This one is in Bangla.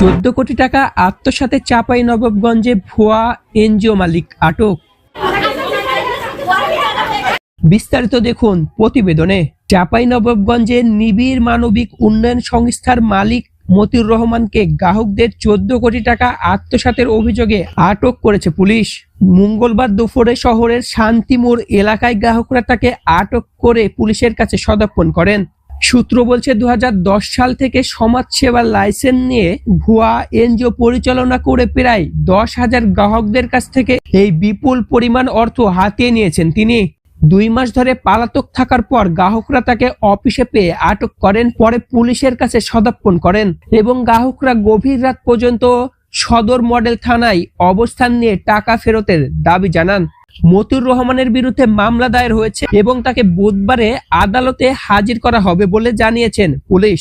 চোদ্দ কোটি টাকা আত্মসাতে চাপাই নবাবগঞ্জে ভুয়া এনজিও মালিক আটক। বিস্তারিত দেখুন প্রতিবেদনে। চাপাই নবাবগঞ্জের নিবিড় মানবিক উন্নয়ন সংস্থার মালিক মতিউর রহমানকে গ্রাহকদের চোদ্দ কোটি টাকা আত্মসাতের অভিযোগে আটক করেছে পুলিশ। মঙ্গলবার দুপুরে শহরের শান্তিমোড় এলাকায় গ্রাহকরা তাকে আটক করে পুলিশের কাছে সদর্পণ করেন। সূত্র বলছে দু হাজার দশ সাল থেকে সমাজসেবার লাইসেন্স নিয়ে ভুয়া এনজিও পরিচালনা করে প্রায় দশ হাজার গ্রাহকদের কাছ থেকে এই বিপুল পরিমাণ অর্থ হাতিয়ে নিয়েছেন তিনি। দুই মাস ধরে পালাতক থাকার পর গ্রাহকরা তাকে অফিসে পেয়ে আটক করেন, পরে পুলিশের কাছে সদর্পণ করেন এবং গ্রাহকরা গভীর রাত পর্যন্ত সদর মডেল থানায় অবস্থান নিয়ে টাকা ফেরতের দাবি জানান। মতিউর রহমানের বিরুদ্ধে মামলা দায়ের হয়েছে এবং তাকে বুধবারে আদালতে হাজির করা হবে বলে জানিয়েছেন পুলিশ।